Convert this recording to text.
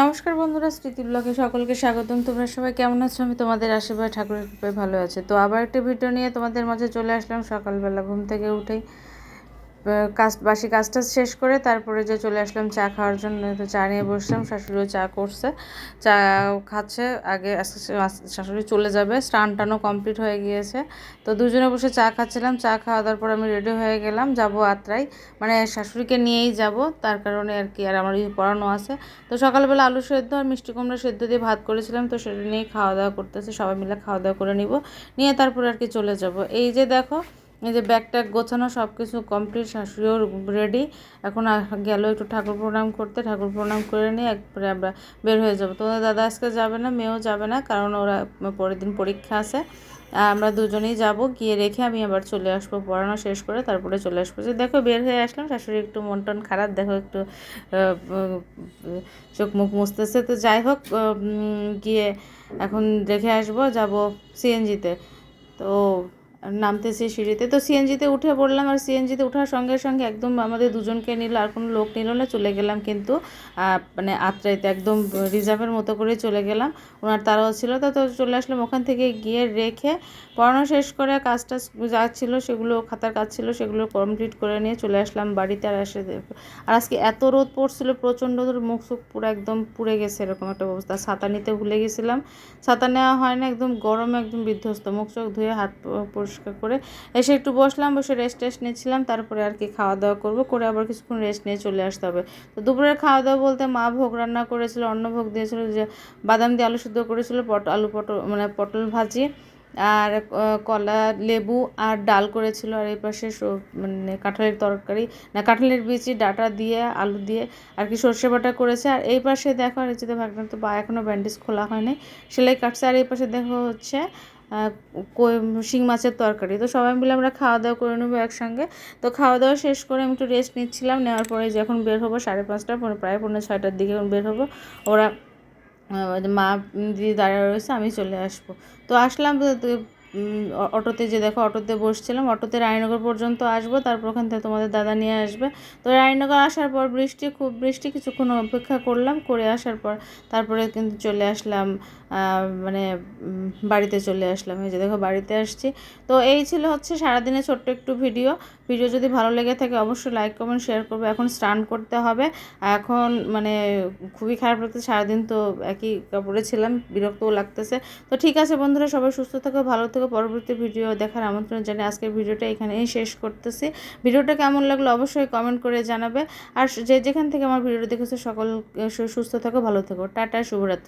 নমস্কার বন্ধুরা স্মৃতি ব্লকে সকলকে স্বাগতম। তোমরা সবাই কেমন আছো? আমি তোমাদের আশীর্বাদ ঠাকুরের কৃপায় ভালো আছে। তো আবার একটা ভিডিও নিয়ে তোমাদের মাঝে চলে আসলাম। সকালবেলা ঘুম থেকে উঠেই কাজ, বাসি কাজটা শেষ করে তারপরে যে চলে আসলাম চা খাওয়ার জন্য, তো চা নিয়ে বসলাম, শাশুড়িও চা করছে। চা খাচ্ছে, আগে শাশুড়ি চলে যাবে, স্নান টানও কমপ্লিট হয়ে গিয়েছে। তো দুজনে বসে চা খাচ্ছিলাম, চা খাওয়া দাওয়ার পর আমি রেডি হয়ে গেলাম, যাব আত্রাই। মানে শাশুড়িকে নিয়েই যাব, তার কারণে আর কি, আর আমার পড়ানো আছে। তো সকালবেলা আলু সেদ্ধ আর মিষ্টি কুমড়া সেদ্ধ দিয়ে ভাত করেছিলাম, তো সেটা নিয়েই খাওয়া দাওয়া করতেছে, সবাই মিলে খাওয়া দাওয়া করে নিব। নিয়ে তারপরে আর কি চলে যাব। এই যে দেখো এই যে ব্যাগ ট্যাগ গোছানো সব কিছু কমপ্লিট শাশুড়িও রেডি এখন গেল একটু ঠাকুর প্রণাম করতে, ঠাকুর প্রণাম করে নিয়ে একবারে আমরা বের হয়ে যাব। তোমাদের দাদা আজকে যাবে না, মেয়েও যাবে না, কারণ ওরা পরের দিন পরীক্ষা আছে। আমরা দুজনেই যাব, গিয়ে রেখে আমি আবার চলে আসব, পড়ানো শেষ করে তারপরে চলে আসব। যে দেখো বের হয়ে আসলাম, শাশুড়ি একটু মন টন খারাপ, দেখো একটু চোখ মুখ মুছতেছে। তো যাই হোক গিয়ে এখন রেখে আসব, যাব সিএনজিতে তো নামতেছি সিঁড়িতে। তো সিএনজিতে উঠে পড়লাম আর সিএনজিতে ওঠার সঙ্গে সঙ্গে একদম আমাদের দুজনকে নিল, আর কোনো লোক নিল না, চলে গেলাম কিন্তু মানে আত্রাইতে একদম রিজার্ভের মতো করে চলে গেলাম। ওনার তারাও ছিল, তো তো চলে আসলাম ওখান থেকে গিয়ে রেখে পড়ানো শেষ করে কাজটা যা ছিল সেগুলো, খাতার কাজ ছিল সেগুলো কমপ্লিট করে নিয়ে চলে আসলাম বাড়িতে। আর এসে আর আজকে এত রোদ পড়ছিল, প্রচণ্ড মুখ সুখ পুরো একদম পুড়ে গেছে এরকম একটা অবস্থা। ছাতা নিতে ভুলে গেছিলাম, ছাতা নেওয়া হয় না, একদম গরমে একদম বিধ্বস্ত, মুখ চোখ ধুয়ে হাত পরিষ্কার করে এসে একটু বসলাম, বসে রেস্ট টেস্ট নিচ্ছিলাম, তারপরে আর কি খাওয়া দাওয়া করব, করে আবার কিছুক্ষণ রেস্ট নিয়ে চলে আসতে হবে। তো দুপুরের খাওয়া দাওয়া বলতে মা ভোগ রান্না করেছিল, অন্ন ভোগ দিয়েছিল যে বাদাম দিয়ে আলু সিদ্ধ করেছিল, পট, আলু পটল মানে পটল ভাজি আর কলা, লেবু আর ডাল করেছিল, আর এই পাশে মানে কাঁঠালের তরকারি, না কাঁঠালের বিচি, ডাটা দিয়ে, আলু দিয়ে আর কি সর্ষে বাটা করেছে। আর এই পাশে দেখো, আর হচ্ছে ভাগনা তো বা এখনও ব্যান্ডেজ খোলা হয়নি, সেলাই কাটছে, আর এই পাশে দেখো হচ্ছে শিং মাছের তরকারি। তো সবাই মিলে আমরা খাওয়া দাওয়া করে নেব একসঙ্গে। তো খাওয়া দাওয়া শেষ করে আমি একটু রেস্ট নিচ্ছিলাম। নেওয়ার পরে যখন বের হব সাড়ে পাঁচটা প্রায় পনেরো ছয়টার দিকে যখন বের হব। ওরা মা, দিদি দাঁড়িয়ে রয়েছে, আমি চলে আসব। তো আসলাম অটোতে যে দেখো, অটোতে বসছিলাম। অটোতে রায়নগর পর্যন্ত আসব, তারপর ওখান থেকে তোমাদের দাদা নিয়ে আসবে। তো রায়নগর আসার পর বৃষ্টি, খুব বৃষ্টি, কিছুক্ষণ অপেক্ষা করলাম, করে আসার পর তারপরে কিন্তু চলে আসলাম মানে বাড়িতে চলে আসলাম। এই যে দেখো, বাড়িতে আসছি। তো এই ছিল হচ্ছে সারাদিনে ছোট্ট একটু ভিডিও। ভিডিও যদি ভালো লেগে থাকে, অবশ্যই লাইক কমেন্ট শেয়ার করবে। এখন স্টান করতে হবে। এখন মানে খুবই খারাপ লাগতেছে সারাদিন তো একই কাপড়ে ছিলাম, বিরক্তও লাগতেছে। তো ঠিক আছে বন্ধুরা, সবাই সুস্থ থাকো, ভালো থেকো। পরবর্তী ভিডিও দেখার আমন্ত্রণ জানিয়ে আজকের ভিডিওটা এখানেই শেষ করতেছি। ভিডিওটা কেমন লাগল অবশ্যই কমেন্ট করে জানাবে। আর যে যেখান থেকে আমার ভিডিওটা দেখেছ সকল সুস্থ থাকো, ভালো থেকো। টাটা, শুভরাত্রি।